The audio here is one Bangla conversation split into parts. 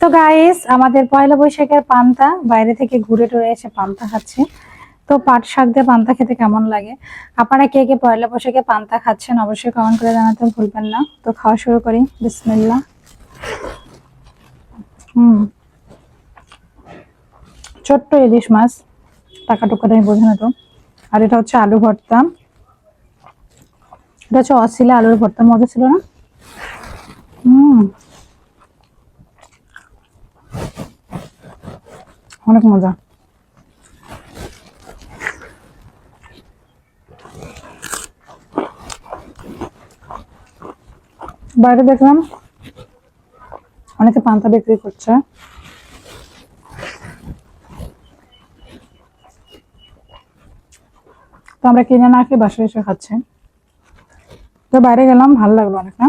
তো গাইস আমাদের পয়লা বৈশাখের পান্তা বাইরে থেকে ঘুরে টুরে এসে পান্তা খাচ্ছি। তো পাট শাক দিয়ে পান্তা খেতে কেমন লাগে? আপনারা কে কে পয়লা বৈশাখে পান্তা খাচ্ছেন অবশ্যই কমেন্ট করে জানাতে ভুলবেন না। তো খাওয়া শুরু করি। বিসমিল্লা হুম। ছোট্ট ইলিশ মাছ টাকা টুকাটা আমি বোঝে না তো আর এটা হচ্ছে আলু ভর্তা। এটা হচ্ছে অশিলা আলুর ভর্তা মজা ছিল না? হুম। অনেক মজা। বাইরে দেখলাম অনেকে পান্তা বিক্রি করছে। তো আমরা কিনে না খেয়ে বাসায় এসে খাচ্ছি। তো বাইরে গেলাম, ভালো লাগল অনেক না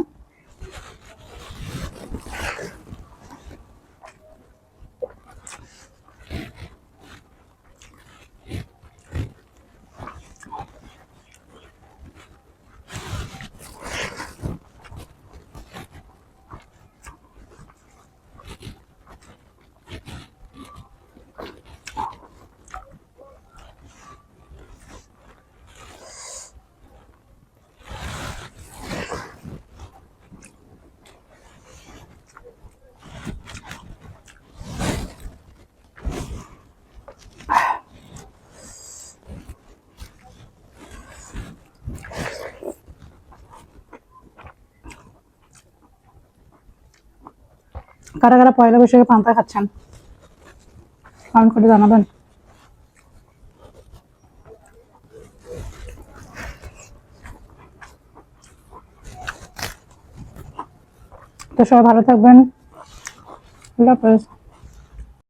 কারা কারা পয়লা বৈশাখে পান্তা খাচ্ছেন? কমেন্ট করে জানাবেন। তো সবাই ভালো থাকবেন। আল্লাহ হাফেজ।